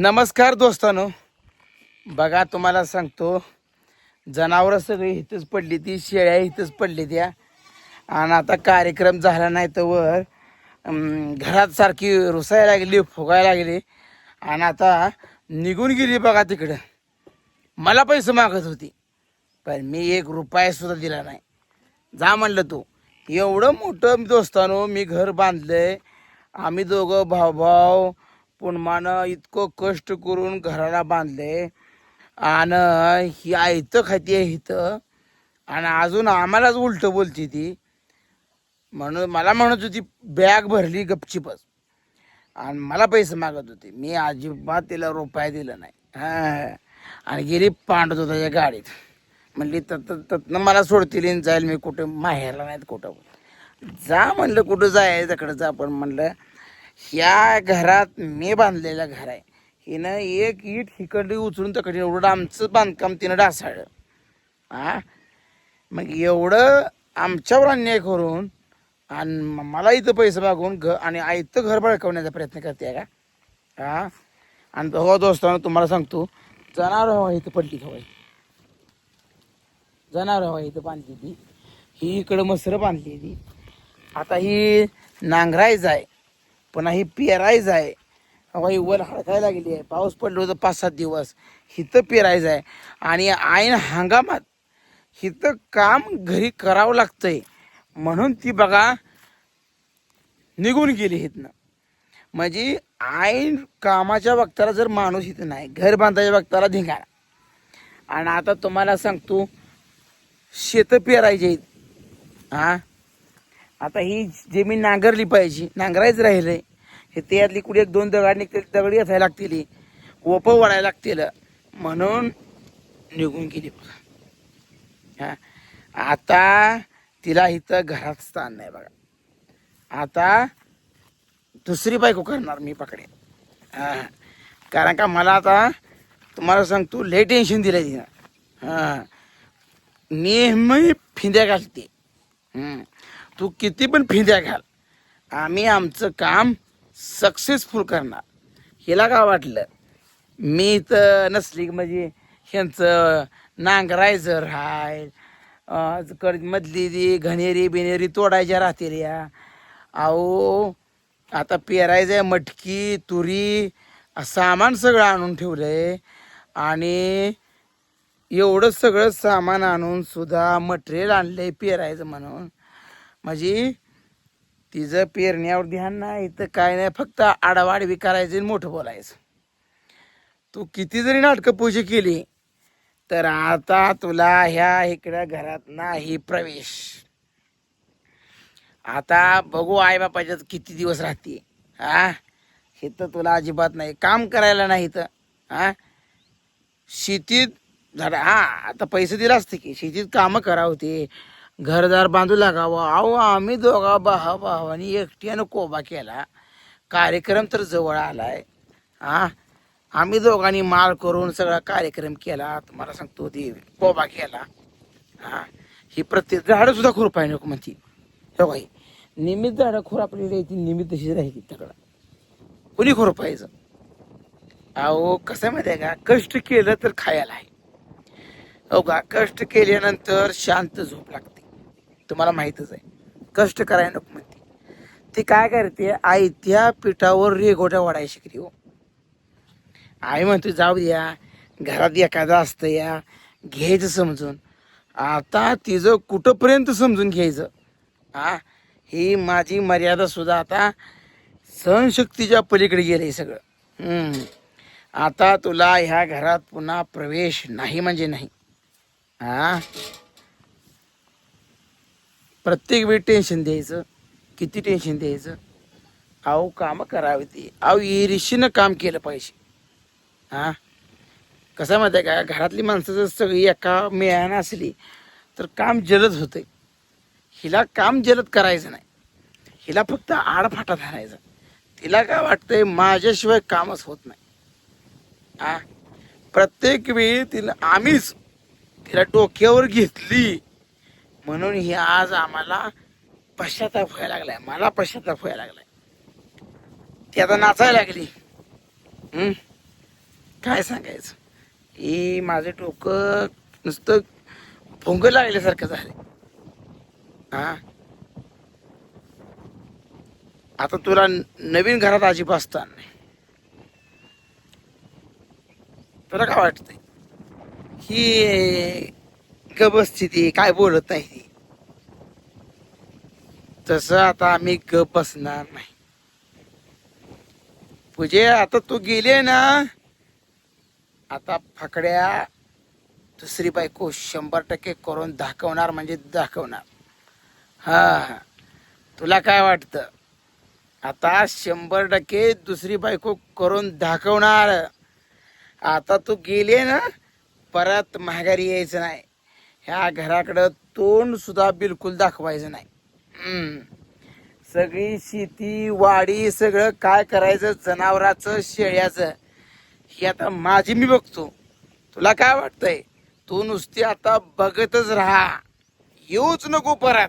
नमस्कार दोस्तानो. बघा तुम्हाला सांगतो जनावरं सगळी इथंच पडली ती शेळ्या इथंच पडली त्या. आणि आता कार्यक्रम झाला नाही तर वर घरात सारखी रुसायला लागली फुगायला लागली. आणि आता निघून गेली बघा तिकडं. मला पैसे मागत होती पण मी एक रुपयासुद्धा दिला नाही. जा म्हणलं तू. एवढं मोठं दोस्तानो मी घर बांधलं आहे आम्ही दोघं भाऊ भाऊ पुणमानं इतकं कष्ट करून घराला बांधले. आणि ही आयतं खाती इथं. आणि अजून आम्हालाच उलटं बोलती ती. म्हणून मला म्हणत होती बॅग भरली गपचिपच. आणि मला पैसे मागत होते. मी अजिबात तिला रुपया दिला नाही. हां. आणि गेली पांडत होता या गाडीत. म्हणली तत ततनं मला सोडतील जाईल. मी कुठे माहेरला नाहीत कुठं. जा म्हणलं कुठं जायचं तिकडं जा. पण म्हणलं ह्या घरात मी बांधलेलं घर आहे. हिनं एक ईट हिकडली उचलून तकडे एवढं आमचं बांधकाम तिनं डासाळलं हा मग एवढं आमच्यावर अन्याय करून आणि मला इथं पैसे मागून घ आणि आयतं घर बळकवण्याचा प्रयत्न करते का? हा आणि हो दोस्तांनो तुम्हाला सांगतो जनावर हवा इथं पडली हवा जनावर हवा इथं बांधली ती ही इकडं मसरं बांधली ती आता ही नांगरायचं आहे. पुन्हा ही पेरायचं आहे. हवा ही वर हडकायला गेली आहे. पाऊस पडलो होतं पाच सात दिवस. हिथं पेरायचं आहे. आणि ऐन हंगामात हिथं काम घरी करावं लागतंय. म्हणून ती बघा निघून गेली इथनं म्हणजे ऐन कामाच्या वक्ताला जर माणूस इथं नाही घर बांधायच्या वक्ताला धिंगाणा. आणि आता तुम्हाला सांगतो शेतं पेरायचे हां? आता ही जमीन नांगरली पाहिजे नांगरायच राहिले हे त्यातली कुठे एक दोन दगड निघते दगडी असायला लागतील ओपं वाढायला लागतील म्हणून निघून गेली बघा. हां. आता तिला इथं घरात स्थान नाही बघा. आता दुसरी बायको करणार मी पकडे. हां. कारण का मला आता तुम्हाला सांगतो लय टेन्शन दिलं तिनं. हां. नेहमी फिंद्या घालते. तू किती पण फिंद्या घाल. आम्ही आमचं काम सक्सेसफुल करणार. हिला का वाटलं? मी तर नसली की म्हणजे ह्यांचं नांगरायचं राहाय कड मधली ती घणेरी बिनेरी तोडायच्या राहतील या. अहो आता पेरायचं आहे मटकी तुरी सामान सगळं आणून ठेवलंय. आणि एवढं सगळं सामान आणून सुद्धा मटेरियल आणलंय पेरायचं म्हणून. म्हणजे तिचं पेरण्यावर ध्यान नाही तर काय नाही फक्त आडावाडवी करायचं आणि मोठं बोलायचं. तू किती जरी नाटकं पूजा केली तर आता तुला ह्या इकडं घरात नाही प्रवेश. आता बघू आई बापाच्यात किती दिवस राहते. हा इथं तुला अजिबात नाही. काम करायला नाही इथं. हा शेतीत झाडा हा आता पैसे दिला असते की शेतीत कामं करा ते घरदार बांधू लागावं. अहो आम्ही दोघा भावा भावानी एकट्यानं कोबा केला. कार्यक्रम तर जवळ आलाय. हा आम्ही दोघांनी माल करून सगळा कार्यक्रम केला. तुम्हाला सांगतो ते कोबा केला. हा ही प्रत्येक झाडं सुद्धा खुरपाय नको म्हणती. हो भाई निमित झाडं खुरापलेली आहे ती निमित तशीच राहिली तकडा कुणी खुरपायचं? अहो कसं आहे माहिती आहे का? कष्ट केलं तर खायला आहे. हो का? कष्ट केल्यानंतर शांत झोप लागते. तुम्हाला माहीतच आहे. कष्ट करायला नको म्हणते. ती काय करते आई त्या पिठावर रेघोट्या वाढायला शिकली हो. आई म्हणतो जाऊ द्या घरात एखादा असतं या घ्यायचं समजून. आता तिचं कुठंपर्यंत समजून घ्यायचं? हा ही माझी मर्यादा सुद्धा आता सहनशक्तीच्या पलीकडे गेले सगळं. आता तुला ह्या घरात पुन्हा प्रवेश नाही म्हणजे नाही. हा प्रत्येक वेळी टेन्शन द्यायचं. किती टेन्शन द्यायचं? अहो कामं करावी ती. अहो इरिशीनं काम केलं पाहिजे. हां? कसं माहिती आहे का? घरातली माणसं जर सगळी एका मेळानं असली तर काम जलद होतं हिला काम जलद करायचं नाही. हिला फक्त आडफाटा धरायचा. तिला काय वाटतंय? माझ्याशिवाय कामच होत नाही. हा? प्रत्येक वेळी तिला आम्हीच तिला डोक्यावर घेतली. म्हणून ही आज आम्हाला पश्चाताप व्हायला लागलाय. मला पश्चाताप व्हायला लागलाय. ती आता नाचायला लागली. हम्म? काय सांगायचं? हे माझं डोकं नुसतं भोंग लागल्यासारखं झालं हा? आता तुला नवीन घरात अजिबात असताना नाही. तुला काय वाटतंय? ही गबस्थिती काय बोलत नाही तसं आता आम्ही गप बसणार नाही. पूजे आता तू गेले ना? आता फकड्या दुसरी बायको शंभर टक्के करून दाखवणार म्हणजे दाखवणार. हा तुला काय वाटतं? आता शंभर टक्के दुसरी बायको करून दाखवणार. आता तू गेले ना? परत माघारी यायचं नाही. ह्या घराकडं तोंड सुद्धा बिलकुल दाखवायचं नाही. सगळी शेती वाडी सगळं काय करायचं? जनावराचं शेळ्याचं. ही आता माझी मी बघतो. तुला काय वाटतंय? तू नुसती आता बघतच राहा. येऊच नको परत.